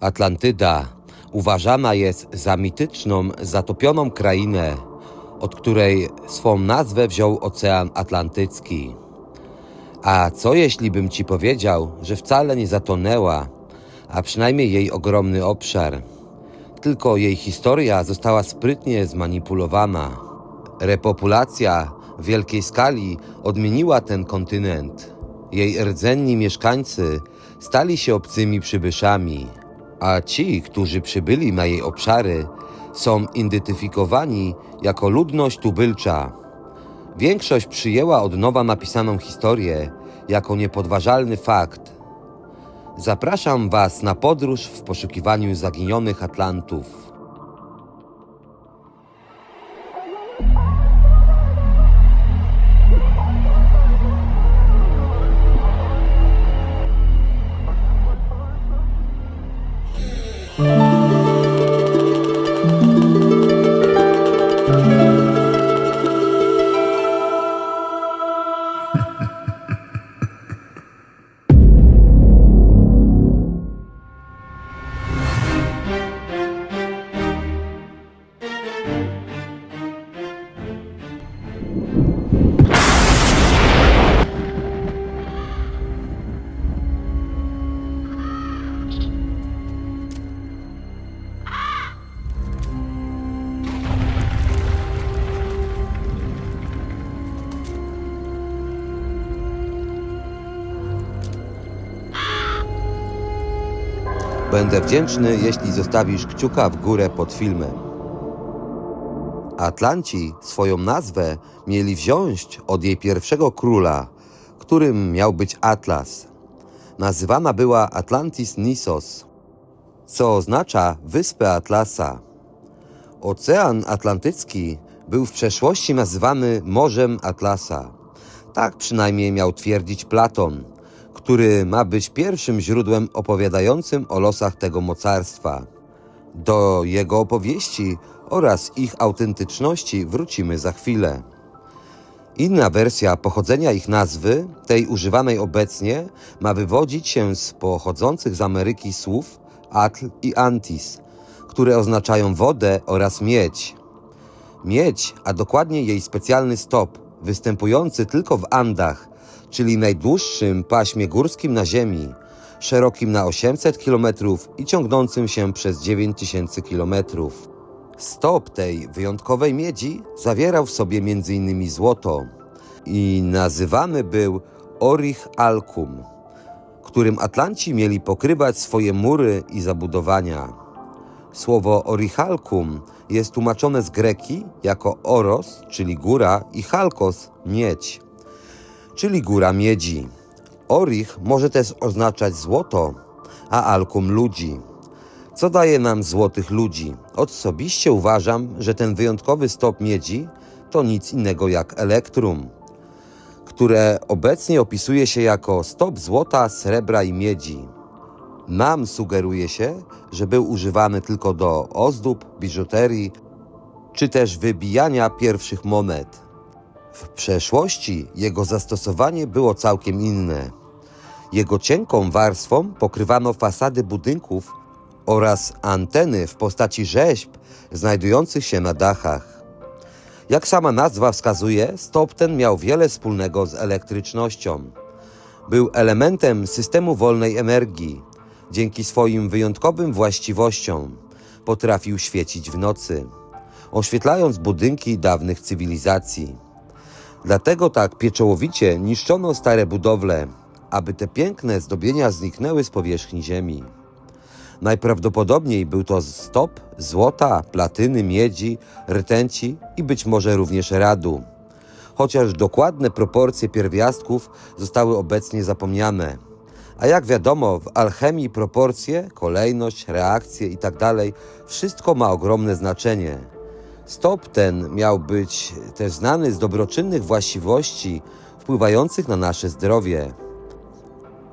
Atlantyda uważana jest za mityczną, zatopioną krainę, od której swą nazwę wziął Ocean Atlantycki. A co jeśli bym ci powiedział, że wcale nie zatonęła, a przynajmniej jej ogromny obszar? Tylko jej historia została sprytnie zmanipulowana. Repopulacja w wielkiej skali odmieniła ten kontynent. Jej rdzenni mieszkańcy stali się obcymi przybyszami, a ci, którzy przybyli na jej obszary, są identyfikowani jako ludność tubylcza. Większość przyjęła od nowa napisaną historię jako niepodważalny fakt. Zapraszam Was na podróż w poszukiwaniu zaginionych Atlantów. Będę wdzięczny, jeśli zostawisz kciuka w górę pod filmem. Atlanci swoją nazwę mieli wziąć od jej pierwszego króla, którym miał być Atlas. Nazywana była Atlantis Nissos, co oznacza wyspę Atlasa. Ocean Atlantycki był w przeszłości nazywany Morzem Atlasa. Tak przynajmniej miał twierdzić Platon, który ma być pierwszym źródłem opowiadającym o losach tego mocarstwa. Do jego opowieści oraz ich autentyczności wrócimy za chwilę. Inna wersja pochodzenia ich nazwy, tej używanej obecnie, ma wywodzić się z pochodzących z Ameryki słów atl i antis, które oznaczają wodę oraz miedź. Miedź, a dokładnie jej specjalny stop, występujący tylko w Andach, czyli najdłuższym paśmie górskim na Ziemi, szerokim na 800 km i ciągnącym się przez 9000 km. Stop tej wyjątkowej miedzi zawierał w sobie m.in. złoto i nazywany był Orich Alkum, którym Atlanci mieli pokrywać swoje mury i zabudowania. Słowo orichalkum jest tłumaczone z greki jako oros, czyli góra, i chalkos, miedź, czyli góra miedzi. Orich może też oznaczać złoto, a alkum ludzi. Co daje nam złotych ludzi? Osobiście uważam, że ten wyjątkowy stop miedzi to nic innego jak elektrum, które obecnie opisuje się jako stop złota, srebra i miedzi. Nam sugeruje się, że był używany tylko do ozdób, biżuterii czy też wybijania pierwszych monet. W przeszłości jego zastosowanie było całkiem inne. Jego cienką warstwą pokrywano fasady budynków oraz anteny w postaci rzeźb znajdujących się na dachach. Jak sama nazwa wskazuje, stop ten miał wiele wspólnego z elektrycznością. Był elementem systemu wolnej energii. Dzięki swoim wyjątkowym właściwościom potrafił świecić w nocy, oświetlając budynki dawnych cywilizacji. Dlatego tak pieczołowicie niszczono stare budowle, aby te piękne zdobienia zniknęły z powierzchni ziemi. Najprawdopodobniej był to stop złota, platyny, miedzi, rtęci i być może również radu. Chociaż dokładne proporcje pierwiastków zostały obecnie zapomniane. A jak wiadomo, w alchemii proporcje, kolejność, reakcje itd. wszystko ma ogromne znaczenie. Stop ten miał być też znany z dobroczynnych właściwości wpływających na nasze zdrowie.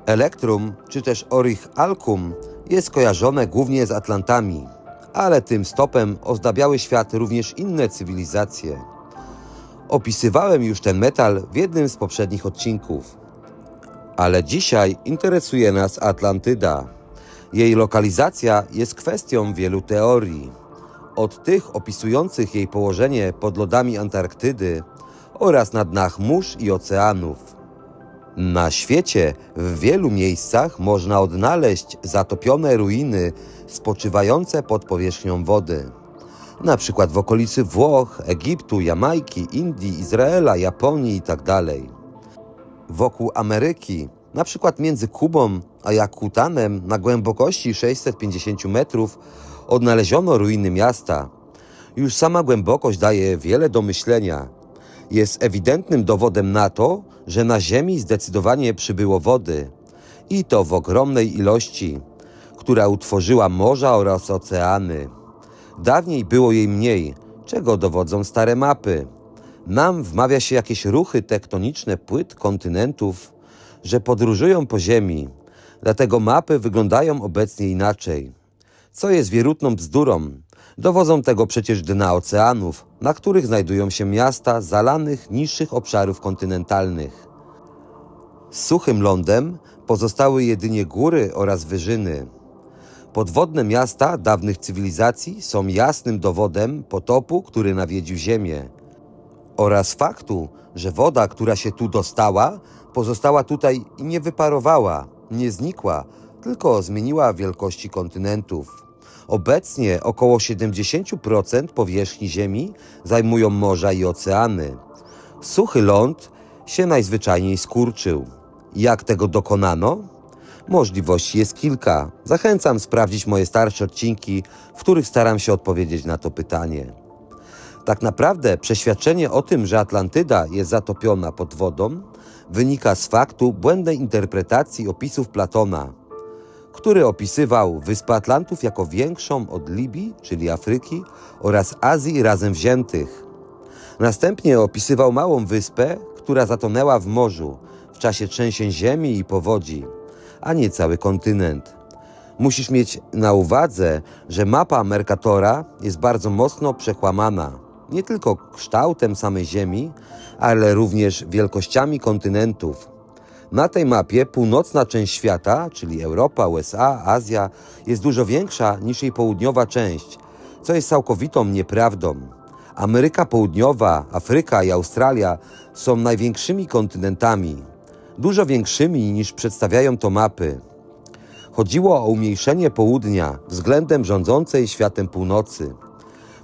Elektrum, czy też Orich Alkum, jest kojarzone głównie z Atlantami, ale tym stopem ozdabiały świat również inne cywilizacje. Opisywałem już ten metal w jednym z poprzednich odcinków. Ale dzisiaj interesuje nas Atlantyda. Jej lokalizacja jest kwestią wielu teorii. Od tych opisujących jej położenie pod lodami Antarktydy oraz na dnach mórz i oceanów. Na świecie w wielu miejscach można odnaleźć zatopione ruiny spoczywające pod powierzchnią wody. Na przykład w okolicy Włoch, Egiptu, Jamajki, Indii, Izraela, Japonii itd. Wokół Ameryki, na przykład między Kubą a Jakutanem na głębokości 650 metrów odnaleziono ruiny miasta. Już sama głębokość daje wiele do myślenia. Jest ewidentnym dowodem na to, że na Ziemi zdecydowanie przybyło wody i to w ogromnej ilości, która utworzyła morza oraz oceany. Dawniej było jej mniej, czego dowodzą stare mapy. Nam wmawia się jakieś ruchy tektoniczne płyt kontynentów, że podróżują po Ziemi, dlatego mapy wyglądają obecnie inaczej. Co jest wierutną bzdurą? Dowodzą tego przecież dna oceanów, na których znajdują się miasta zalanych niższych obszarów kontynentalnych. Suchym lądem pozostały jedynie góry oraz wyżyny. Podwodne miasta dawnych cywilizacji są jasnym dowodem potopu, który nawiedził Ziemię, oraz faktu, że woda, która się tu dostała, pozostała tutaj i nie wyparowała, nie znikła, tylko zmieniła wielkości kontynentów. Obecnie około 70% powierzchni Ziemi zajmują morza i oceany. Suchy ląd się najzwyczajniej skurczył. Jak tego dokonano? Możliwości jest kilka. Zachęcam sprawdzić moje starsze odcinki, w których staram się odpowiedzieć na to pytanie. Tak naprawdę przeświadczenie o tym, że Atlantyda jest zatopiona pod wodą, wynika z faktu błędnej interpretacji opisów Platona, który opisywał Wyspę Atlantów jako większą od Libii, czyli Afryki, oraz Azji razem wziętych. Następnie opisywał małą wyspę, która zatonęła w morzu w czasie trzęsień ziemi i powodzi, a nie cały kontynent. Musisz mieć na uwadze, że mapa Mercatora jest bardzo mocno przekłamana, nie tylko kształtem samej Ziemi, ale również wielkościami kontynentów. Na tej mapie północna część świata, czyli Europa, USA, Azja, jest dużo większa niż jej południowa część, co jest całkowitą nieprawdą. Ameryka Południowa, Afryka i Australia są największymi kontynentami, dużo większymi niż przedstawiają to mapy. Chodziło o umniejszenie południa względem rządzącej światem północy.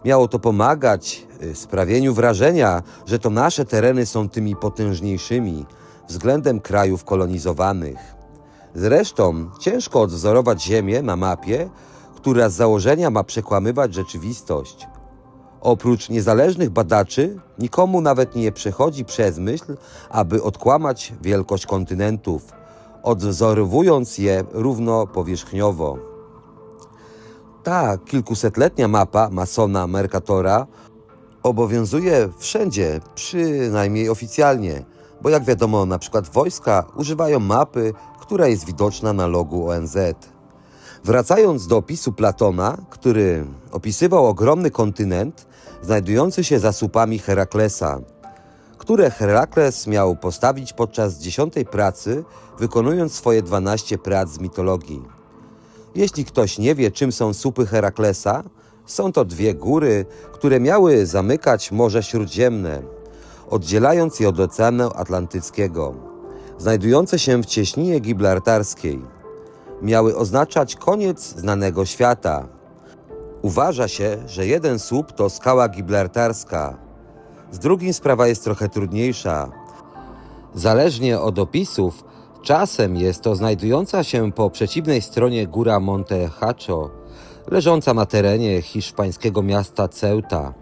Miało to pomagać y, sprawieniu wrażenia, że to nasze tereny są tymi potężniejszymi względem krajów kolonizowanych. Zresztą ciężko odwzorować Ziemię na mapie, która z założenia ma przekłamywać rzeczywistość. Oprócz niezależnych badaczy, nikomu nawet nie przechodzi przez myśl, aby odkłamać wielkość kontynentów, odwzorowując je równo powierzchniowo. Ta kilkusetletnia mapa masona Mercatora obowiązuje wszędzie, przynajmniej oficjalnie, bo jak wiadomo, na przykład wojska używają mapy, która jest widoczna na logu ONZ. Wracając do opisu Platona, który opisywał ogromny kontynent znajdujący się za słupami Heraklesa, które Herakles miał postawić podczas dziesiątej pracy, wykonując swoje 12 prac z mitologii. Jeśli ktoś nie wie, czym są słupy Heraklesa, są to dwie góry, które miały zamykać Morze Śródziemne, oddzielając je od Oceanu Atlantyckiego, znajdujące się w cieśninie gibraltarskiej. Miały oznaczać koniec znanego świata. Uważa się, że jeden słup to skała gibraltarska, z drugim sprawa jest trochę trudniejsza. Zależnie od opisów, czasem jest to znajdująca się po przeciwnej stronie góra Monte Hacho, leżąca na terenie hiszpańskiego miasta Ceuta,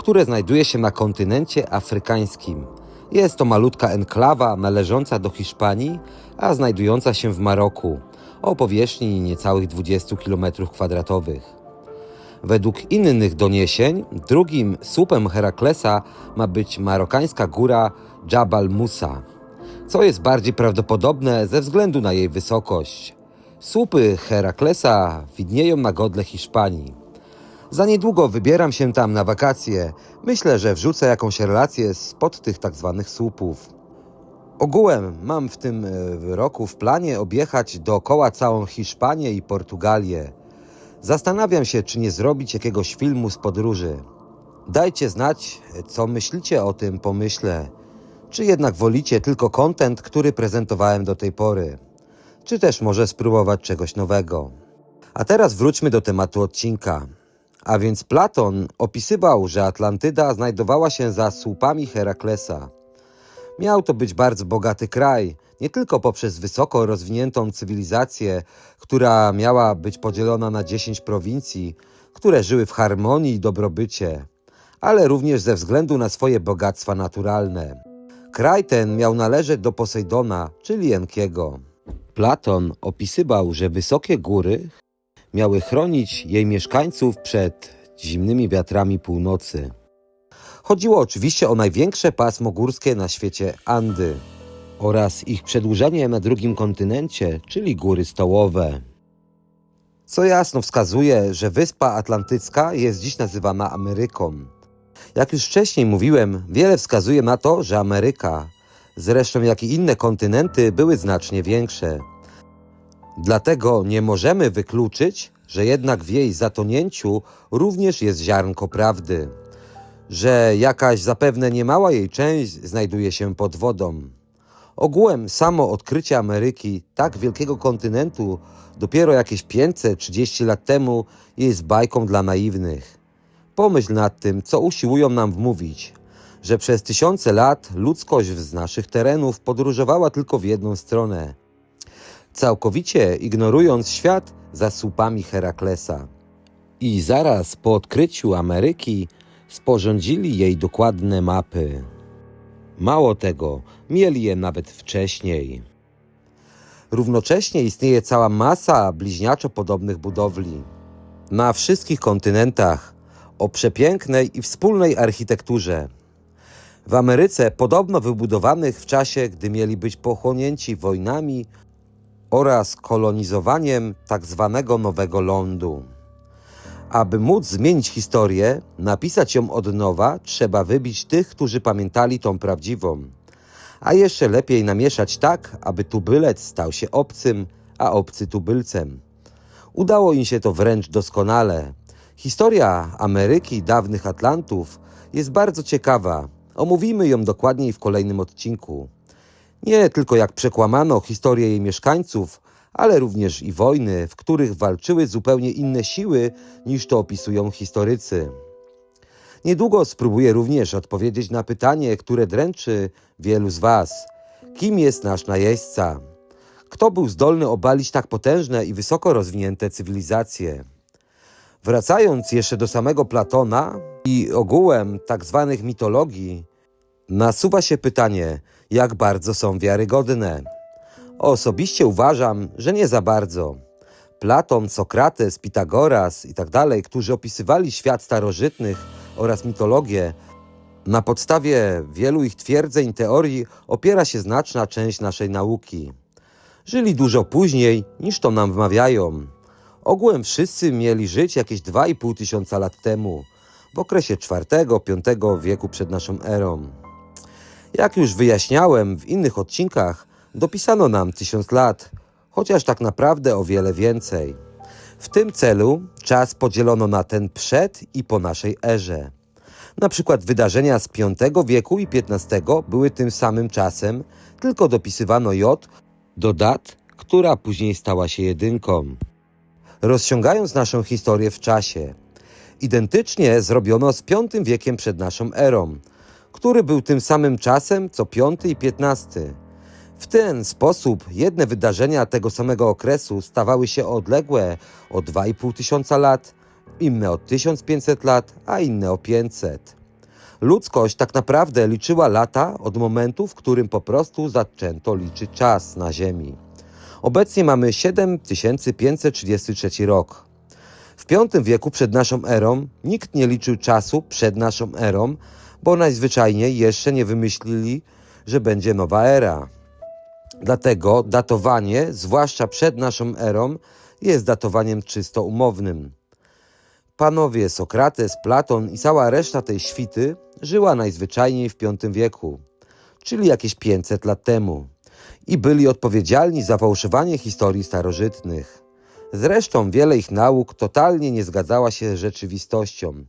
które znajduje się na kontynencie afrykańskim. Jest to malutka enklawa należąca do Hiszpanii, a znajdująca się w Maroku, o powierzchni niecałych 20 km2. Według innych doniesień, drugim słupem Heraklesa ma być marokańska góra Jabal Musa, co jest bardziej prawdopodobne ze względu na jej wysokość. Słupy Heraklesa widnieją na godle Hiszpanii. Za niedługo wybieram się tam na wakacje. Myślę, że wrzucę jakąś relację spod tych tak zwanych słupów. Ogółem mam w tym e, roku w planie objechać dookoła całą Hiszpanię i Portugalię. Zastanawiam się, czy nie zrobić jakiegoś filmu z podróży. Dajcie znać, co myślicie o tym pomyśle. Czy jednak wolicie tylko content, który prezentowałem do tej pory? Czy też może spróbować czegoś nowego? A teraz wróćmy do tematu odcinka. A więc Platon opisywał, że Atlantyda znajdowała się za słupami Heraklesa. Miał to być bardzo bogaty kraj, nie tylko poprzez wysoko rozwiniętą cywilizację, która miała być podzielona na 10 prowincji, które żyły w harmonii i dobrobycie, ale również ze względu na swoje bogactwa naturalne. Kraj ten miał należeć do Posejdona, czyli Enkiego. Platon opisywał, że wysokie góry miały chronić jej mieszkańców przed zimnymi wiatrami północy. Chodziło oczywiście o największe pasmo górskie na świecie Andy oraz ich przedłużenie na drugim kontynencie, czyli góry stołowe. Co jasno wskazuje, że Wyspa Atlantycka jest dziś nazywana Ameryką. Jak już wcześniej mówiłem, wiele wskazuje na to, że Ameryka, zresztą jak i inne kontynenty, były znacznie większe. Dlatego nie możemy wykluczyć, że jednak w jej zatonięciu również jest ziarnko prawdy, że jakaś zapewne niemała jej część znajduje się pod wodą. Ogółem samo odkrycie Ameryki, tak wielkiego kontynentu, dopiero jakieś 530 lat temu jest bajką dla naiwnych. Pomyśl nad tym, co usiłują nam wmówić, że przez tysiące lat ludzkość z naszych terenów podróżowała tylko w jedną stronę, całkowicie ignorując świat za słupami Heraklesa. I zaraz po odkryciu Ameryki sporządzili jej dokładne mapy. Mało tego, mieli je nawet wcześniej. Równocześnie istnieje cała masa bliźniaczo podobnych budowli. Na wszystkich kontynentach o przepięknej i wspólnej architekturze. W Ameryce podobno wybudowanych w czasie, gdy mieli być pochłonięci wojnami oraz kolonizowaniem tak zwanego Nowego Lądu. Aby móc zmienić historię, napisać ją od nowa, trzeba wybić tych, którzy pamiętali tą prawdziwą. A jeszcze lepiej namieszać tak, aby tubylec stał się obcym, a obcy tubylcem. Udało im się to wręcz doskonale. Historia Ameryki dawnych Atlantów jest bardzo ciekawa. Omówimy ją dokładniej w kolejnym odcinku. Nie tylko jak przekłamano historię jej mieszkańców, ale również i wojny, w których walczyły zupełnie inne siły niż to opisują historycy. Niedługo spróbuję również odpowiedzieć na pytanie, które dręczy wielu z Was. Kim jest nasz najeźdźca? Kto był zdolny obalić tak potężne i wysoko rozwinięte cywilizacje? Wracając jeszcze do samego Platona i ogółem tak zwanych mitologii, nasuwa się pytanie, jak bardzo są wiarygodne. Osobiście uważam, że nie za bardzo. Platon, Sokrates, Pitagoras i tak którzy opisywali świat starożytnych oraz mitologię, na podstawie wielu ich twierdzeń, teorii opiera się znaczna część naszej nauki. Żyli dużo później niż to nam wmawiają. Ogółem wszyscy mieli żyć jakieś 2,5 tysiąca lat temu, w okresie IV-V wieku przed naszą erą. Jak już wyjaśniałem w innych odcinkach, dopisano nam tysiąc lat, chociaż tak naprawdę o wiele więcej. W tym celu czas podzielono na ten przed i po naszej erze. Na przykład wydarzenia z V wieku i XV były tym samym czasem, tylko dopisywano J do dat, która później stała się jedynką. Rozciągając naszą historię w czasie, identycznie zrobiono z V wiekiem przed naszą erą, który był tym samym czasem co V i XV. W ten sposób jedne wydarzenia tego samego okresu stawały się odległe o 2,5 tysiąca lat, inne o 1500 lat, a inne o 500. Ludzkość tak naprawdę liczyła lata od momentu, w którym po prostu zaczęto liczyć czas na Ziemi. Obecnie mamy 7533 rok. W V wieku przed naszą erą nikt nie liczył czasu przed naszą erą, bo najzwyczajniej jeszcze nie wymyślili, że będzie nowa era. Dlatego datowanie, zwłaszcza przed naszą erą, jest datowaniem czysto umownym. Panowie Sokrates, Platon i cała reszta tej świty żyła najzwyczajniej w V wieku. czyli jakieś 500 lat temu, i byli odpowiedzialni za fałszowanie historii starożytnych. Zresztą wiele ich nauk totalnie nie zgadzała się z rzeczywistością,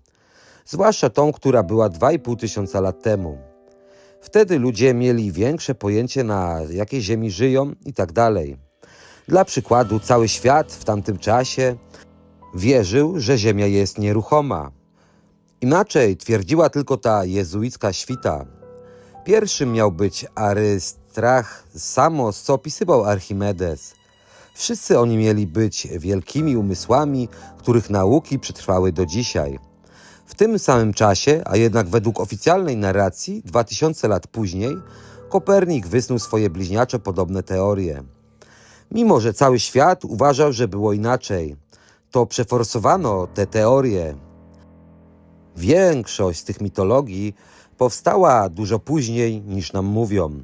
zwłaszcza tą, która była 2,5 tysiąca lat temu. Wtedy ludzie mieli większe pojęcie na jakiej ziemi żyją i tak dalej. Dla przykładu, cały świat w tamtym czasie wierzył, że Ziemia jest nieruchoma. Inaczej twierdziła tylko ta jezuicka świta. Pierwszym miał być Arystrach Samos, co opisywał Archimedes. Wszyscy oni mieli być wielkimi umysłami, których nauki przetrwały do dzisiaj. W tym samym czasie, a jednak według oficjalnej narracji, 2000 lat później, Kopernik wysnuł swoje bliźniaczo podobne teorie. Mimo, że cały świat uważał, że było inaczej, to przeforsowano te teorie. Większość z tych mitologii powstała dużo później niż nam mówią.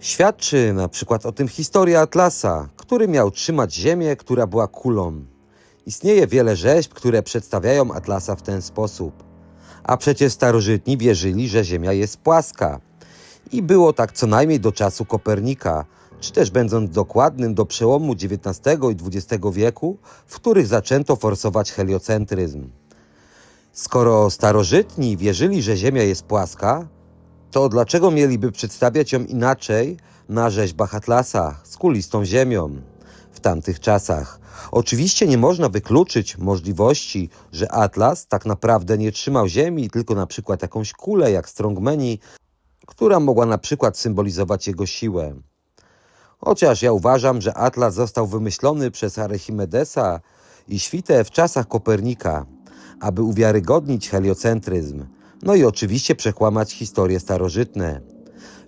Świadczy na przykład o tym historia Atlasa, który miał trzymać Ziemię, która była kulą. Istnieje wiele rzeźb, które przedstawiają Atlasa w ten sposób. A przecież starożytni wierzyli, że Ziemia jest płaska. I było tak co najmniej do czasu Kopernika, czy też będąc dokładnym do przełomu XIX i XX wieku, w których zaczęto forsować heliocentryzm. Skoro starożytni wierzyli, że Ziemia jest płaska, to dlaczego mieliby przedstawiać ją inaczej na rzeźbach Atlasa z kulistą Ziemią tamtych czasach? Oczywiście nie można wykluczyć możliwości, że Atlas tak naprawdę nie trzymał Ziemi, tylko na przykład jakąś kulę jak strongmeni, która mogła na przykład symbolizować jego siłę. Chociaż ja uważam, że Atlas został wymyślony przez Archimedesa i świtę w czasach Kopernika, aby uwiarygodnić heliocentryzm, no i oczywiście przekłamać historie starożytne.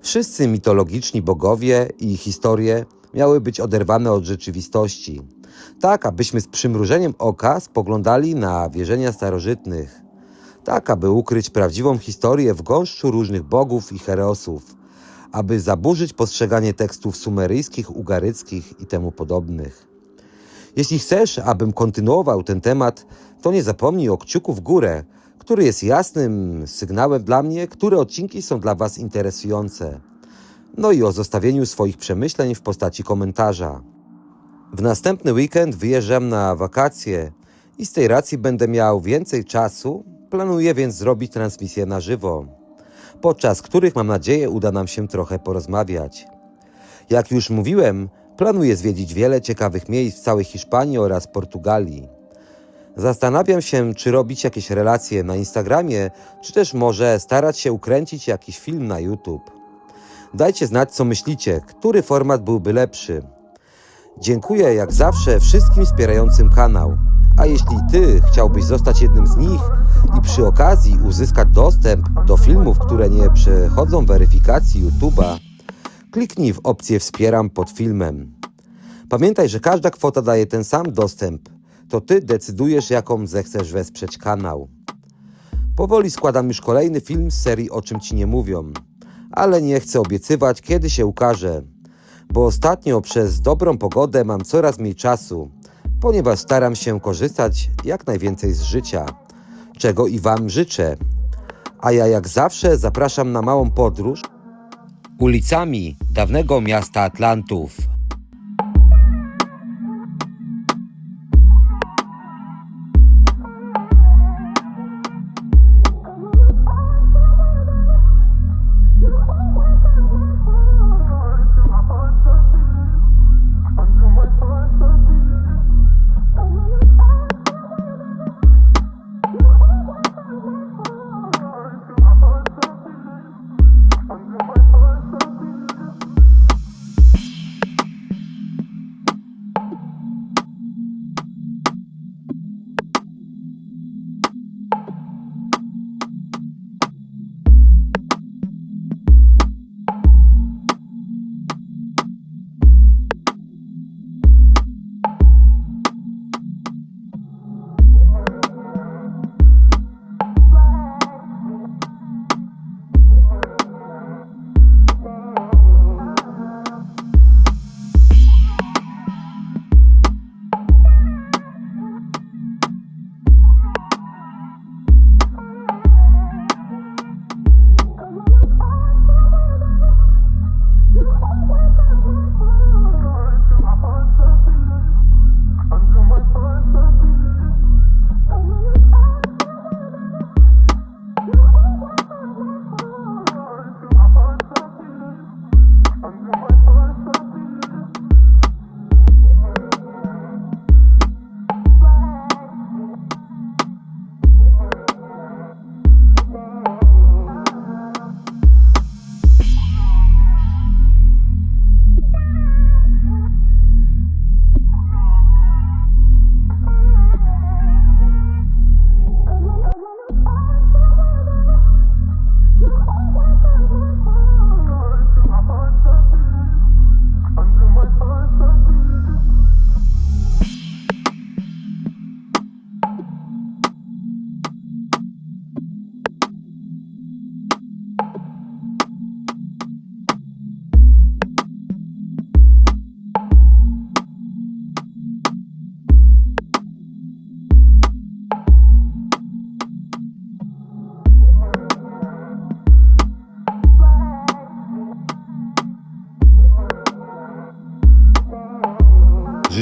Wszyscy mitologiczni bogowie i ich historie miały być oderwane od rzeczywistości, tak abyśmy z przymrużeniem oka spoglądali na wierzenia starożytnych, tak aby ukryć prawdziwą historię w gąszczu różnych bogów i hereosów, aby zaburzyć postrzeganie tekstów sumeryjskich, ugaryckich i temu podobnych. Jeśli chcesz, abym kontynuował ten temat, to nie zapomnij o kciuku w górę, który jest jasnym sygnałem dla mnie, które odcinki są dla Was interesujące. No i o zostawieniu swoich przemyśleń w postaci komentarza. W następny weekend wyjeżdżam na wakacje i z tej racji będę miał więcej czasu, planuję więc zrobić transmisję na żywo, podczas których mam nadzieję uda nam się trochę porozmawiać. Jak już mówiłem, planuję zwiedzić wiele ciekawych miejsc w całej Hiszpanii oraz Portugalii. Zastanawiam się, czy robić jakieś relacje na Instagramie, czy też może starać się ukręcić jakiś film na YouTube. Dajcie znać, co myślicie, który format byłby lepszy. Dziękuję jak zawsze wszystkim wspierającym kanał. A jeśli Ty chciałbyś zostać jednym z nich i przy okazji uzyskać dostęp do filmów, które nie przechodzą weryfikacji YouTube'a, kliknij w opcję Wspieram pod filmem. Pamiętaj, że każda kwota daje ten sam dostęp. To Ty decydujesz, jaką zechcesz wesprzeć kanał. Powoli składam już kolejny film z serii O czym Ci nie mówią, ale nie chcę obiecywać, kiedy się ukaże, bo ostatnio przez dobrą pogodę mam coraz mniej czasu, ponieważ staram się korzystać jak najwięcej z życia, czego i Wam życzę. A ja jak zawsze zapraszam na małą podróż ulicami dawnego miasta Atlantów.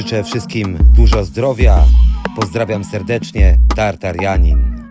Życzę wszystkim dużo zdrowia. Pozdrawiam serdecznie, Tartarianin.